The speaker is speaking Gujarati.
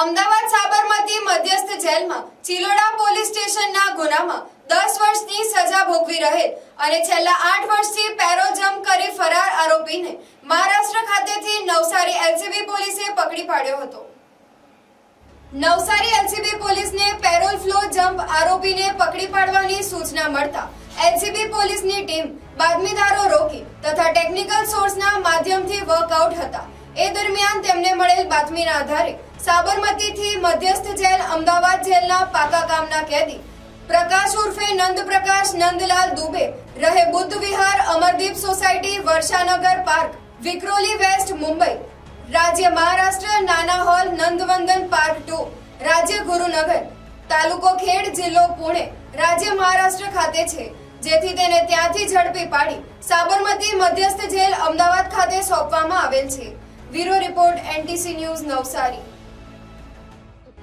અમદાવાદ સાબરમતી મધ્યસ્થ જેલમાં, ચિલોડા પોલીસ સ્ટેશનના ગુનામાં દસ વર્ષની સજા ભોગવી રહેલ અને છેલ્લા આઠ વર્ષથી પેરોલ જમ્પ કરી ફરાર આરોપીને મહારાષ્ટ્ર ખાતેથી નવસારી એલસીબી પોલીસે પકડી પાડ્યો હતો. નવસારી એલસીબી પોલીસને પેરોલ ફ્લો જમ્પ આરોપીને પકડી પાડવાની સૂચના મળતા એલસીબી પોલીસની ટીમ બાતમીદારો રોકી તથા ટેકનિકલ સોર્સના માધ્યમથી વર્કઆઉટ હતા. એ દરમિયાન તેમને મળેલ બાતમીના આધારે સાબરમતીથી મધ્યસ્થ જેલ અમદાવાદ જેલના પાકા ગામના કેદી. પ્રકાશ ઉર્ફે નંદ પ્રકાશ, નંદલાલ દુબે રહે Buddha Vihar Amardeep society, Varshanagar park, Vikhroli west, Mumbai. રાજ્ય મહારાષ્ટ્ર, નાના હોલ, નંદવંદન પાર્ક ટુ. રાજ્ય ગુરુનગર, તાલુકો ખેડ, જિલ્લો પુણે. રાજ્ય મહારાષ્ટ્ર ખાતે છે. જેથી તેને ત્યાંથી ઝડપી પાડી સાબરમતી મધ્યસ્થ જેલ અમદાવાદ ખાતે સોંપવામાં આવેલ છે. Bureau report NTC news Navsari.